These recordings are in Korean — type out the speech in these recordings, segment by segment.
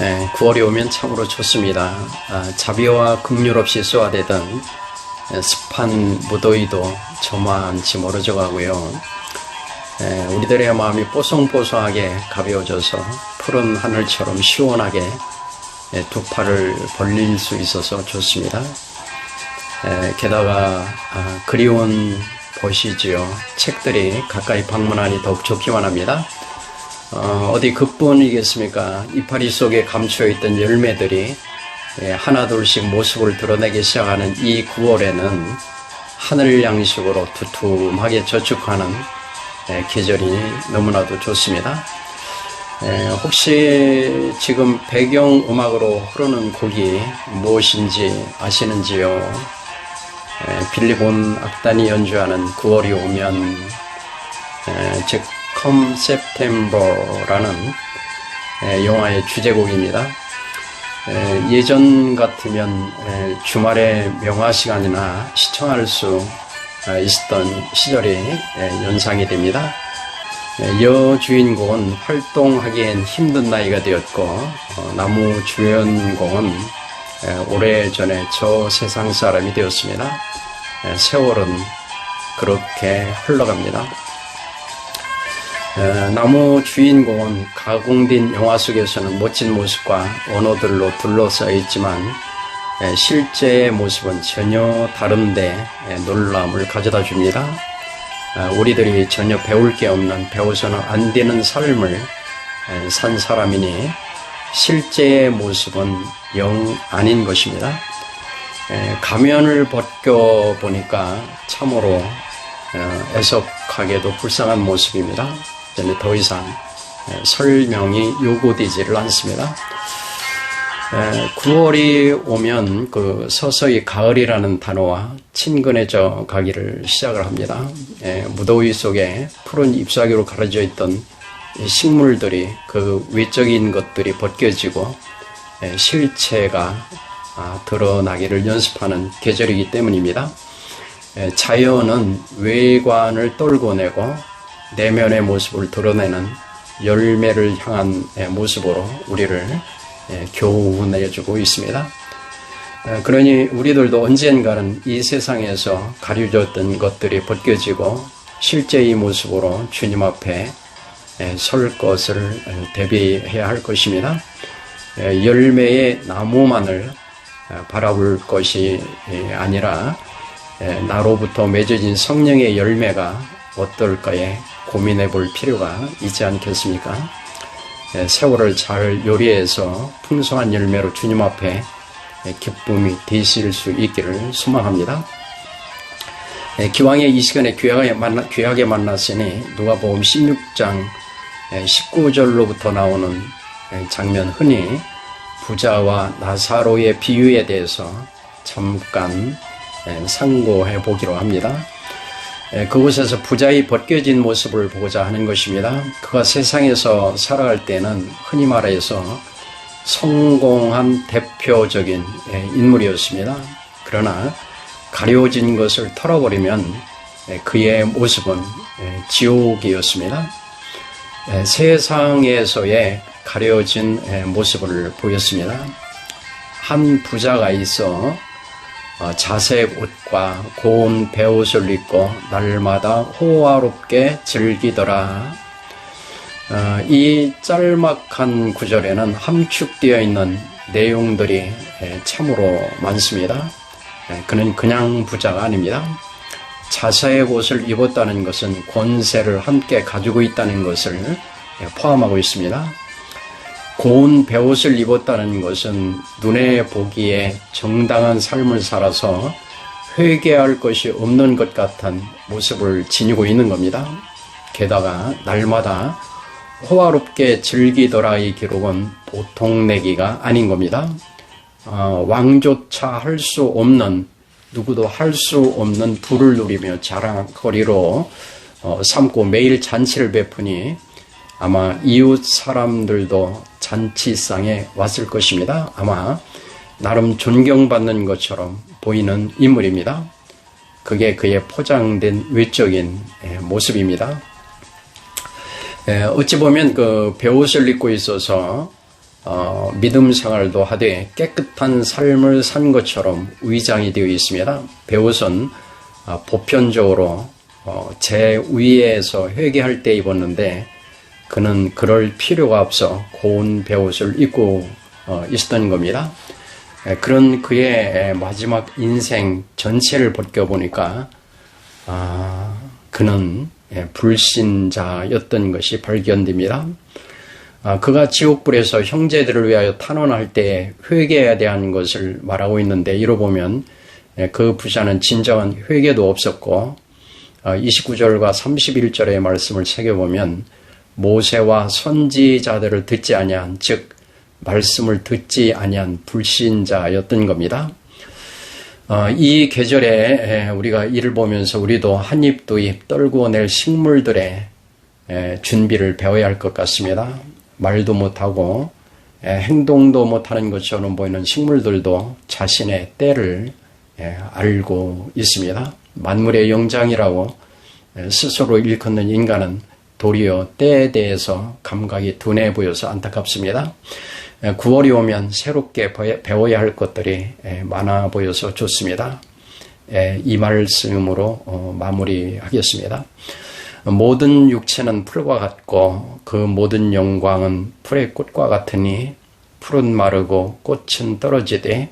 예, 9월이 오면 참으로 좋습니다. 아, 자비와 극률 없이 쏘아대던 예, 습한 무더위도 저만치 멀어져 가고요. 예, 우리들의 마음이 뽀송뽀송하게 가벼워져서 푸른 하늘처럼 시원하게 예, 두 팔을 벌릴 수 있어서 좋습니다. 예, 게다가 아, 그리운 보시지요. 책들이 가까이 방문하니 더욱 좋기만 합니다. 어, 어디 그뿐이겠습니까? 이파리 속에 감춰있던 열매들이 예, 하나둘씩 모습을 드러내기 시작하는 이 9월에는 하늘 양식으로 두툼하게 저축하는 예, 계절이 너무나도 좋습니다. 예, 혹시 지금 배경 음악으로 흐르는 곡이 무엇인지 아시는지요? 예, 빌리본 악단이 연주하는 9월이 오면 예, 즉 Come September라는 예, 영화의 주제곡입니다. 예, 예전 같으면 예, 주말에 명화 시간이나 시청할 수 아, 있었던 시절이 예, 연상이 됩니다. 예, 여주인공은 활동하기엔 힘든 나이가 되었고 어, 나무 주연공은 예, 오래전에 저 세상 사람이 되었습니다. 예, 세월은 그렇게 흘러갑니다. 에, 나무 주인공은 가공된 영화 속에서는 멋진 모습과 언어들로 둘러싸여 있지만 에, 실제의 모습은 전혀 다른데 에, 놀라움을 가져다 줍니다. 에, 우리들이 전혀 배울 게 없는 배워서는 안 되는 삶을 에, 산 사람이니 실제의 모습은 영 아닌 것입니다. 에, 가면을 벗겨 보니까 참으로 어, 애석하게도 불쌍한 모습입니다. 때문에 더 이상 에, 설명이 요구되지를 않습니다. 에, 9월이 오면 그 서서히 가을이라는 단어와 친근해져 가기를 시작을 합니다. 에, 무더위 속에 푸른 잎사귀로 가려져 있던 이 식물들이 그 외적인 것들이 벗겨지고 에, 실체가 아, 드러나기를 연습하는 계절이기 때문입니다. 에, 자연은 외관을 떨궈내고 내면의 모습을 드러내는 열매를 향한 에, 모습으로 우리를 에, 교훈해주고 있습니다. 에, 그러니 우리들도 언젠가는 이 세상에서 가려졌던 것들이 벗겨지고 실제의 모습으로 주님 앞에 에, 설 것을 에, 대비해야 할 것입니다. 에, 열매의 나무만을 에, 바라볼 것이 에, 아니라 에, 나로부터 맺어진 성령의 열매가 어떨까에 고민해 볼 필요가 있지 않겠습니까? 에, 세월을 잘 요리해서 풍성한 열매로 주님 앞에 에, 기쁨이 되실 수 있기를 소망합니다. 에, 기왕에 이 시간에 귀하게, 만나, 귀하게 만났으니 누가복음 16장 19절로부터 나오는 에, 장면 흔히 부자와 나사로의 비유에 대해서 잠깐 에, 상고해 보기로 합니다. 에, 그곳에서 부자의 벗겨진 모습을 보고자 하는 것입니다. 그가 세상에서 살아갈 때는 흔히 말해서 성공한 대표적인 에, 인물이었습니다. 그러나 가려진 것을 털어버리면 에, 그의 모습은 에, 지옥이었습니다. 에, 세상에서의 가려진 에, 모습을 보였습니다. 한 부자가 있어 어, 자색 옷과 고운 배옷을 입고 날마다 호화롭게 즐기더라. 어, 이 짤막한 구절에는 함축되어 있는 내용들이 에, 참으로 많습니다. 에, 그는 그냥 부자가 아닙니다. 자색 옷을 입었다는 것은 권세를 함께 가지고 있다는 것을 에, 포함하고 있습니다. 고운 배옷을 입었다는 것은 눈에 보기에 정당한 삶을 살아서 회개할 것이 없는 것 같은 모습을 지니고 있는 겁니다. 게다가 날마다 호화롭게 즐기더라의 기록은 보통 내기가 아닌 겁니다. 어, 왕조차 할 수 없는 누구도 할 수 없는 부를 누리며 자랑거리로 어, 삼고 매일 잔치를 베푸니 아마 이웃 사람들도 잔치상에 왔을 것입니다. 아마 나름 존경받는 것처럼 보이는 인물입니다. 그게 그의 포장된 외적인 모습입니다. 어찌 보면 그 배옷을 입고 있어서 어, 믿음 생활도 하되 깨끗한 삶을 산 것처럼 위장이 되어 있습니다. 배옷은 아, 보편적으로 어, 제 위에서 회개할 때 입었는데 그는 그럴 필요가 없어 고운 배옷을 입고 어, 있었던 겁니다. 에, 그런 그의 에, 마지막 인생 전체를 벗겨보니까 아, 그는 예, 불신자였던 것이 발견됩니다. 아, 그가 지옥불에서 형제들을 위하여 탄원할 때 회개에 대한 것을 말하고 있는데 이로 보면 예, 그 부자는 진정한 회개도 없었고 29절과 31절의 말씀을 새겨보면 모세와 선지자들을 듣지 아니한 즉 말씀을 듣지 아니한 불신자였던 겁니다. 어, 이 계절에 우리가 이를 보면서 우리도 한 입 두 입 떨고 낼 식물들의 준비를 배워야 할 것 같습니다. 말도 못하고 행동도 못하는 것처럼 보이는 식물들도 자신의 때를 알고 있습니다. 만물의 영장이라고 스스로 일컫는 인간은 도리어 때에 대해서 감각이 둔해 보여서 안타깝습니다. 9월이 오면 새롭게 배워야 할 것들이 많아 보여서 좋습니다. 이 말씀으로 어, 마무리하겠습니다. 모든 육체는 풀과 같고 그 모든 영광은 풀의 꽃과 같으니 풀은 마르고 꽃은 떨어지되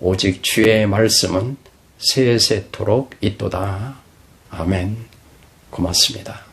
오직 주의 말씀은 세세토록 있도다. 아멘. 고맙습니다.